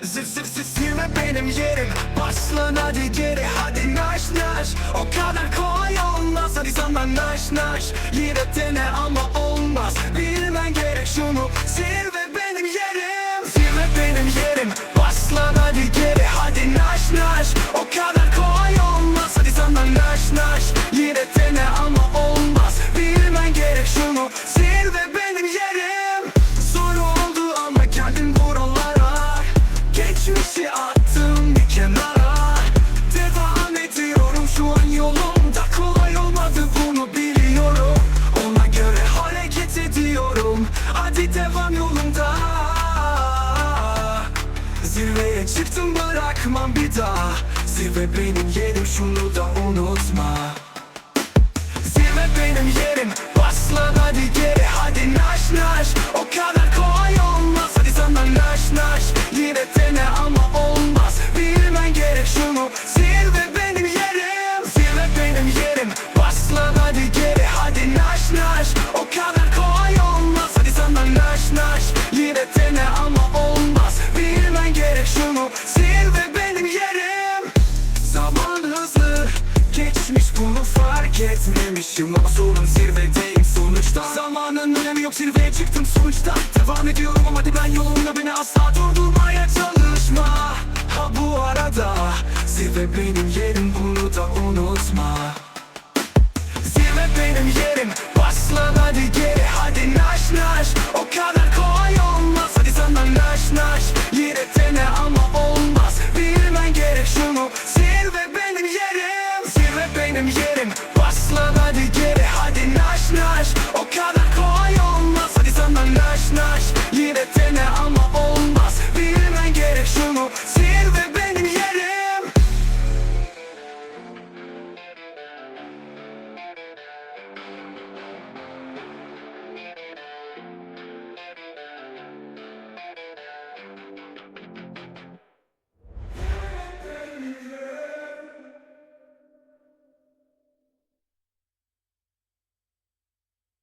Zıp zıp zıp zirve benim yerim. Başlan hadi geri hadi naş naş. O kadar kolay olmaz. Hadi sana naş naş. Yine dene ama olmaz. Bilmen gerek şunu. Zirve benim yerim. Zirve benim yerim. Başlan hadi geri hadi naş naş Hadi devam yolumda Zirveye çıktım bırakmam bir daha. Zirve benim yerim şunu da unutma. Zirve benim yerim. Baslan hadi geri hadi hızlı geçmiş bunu fark etmemişim. Ama sorun zirvedeyim sonuçta. Zamanın önemi yok zirveye çıktım sonuçta. Devam ediyorum ama hadi ben yolumda. Beni asla durdurmaya çalışma. Ha bu arada zirve benim yerim. Bunu da unutma. Zirve benim yerim. Başlan hadi geri. Hadi naş naş Aslan hadi geri hadi naş naş.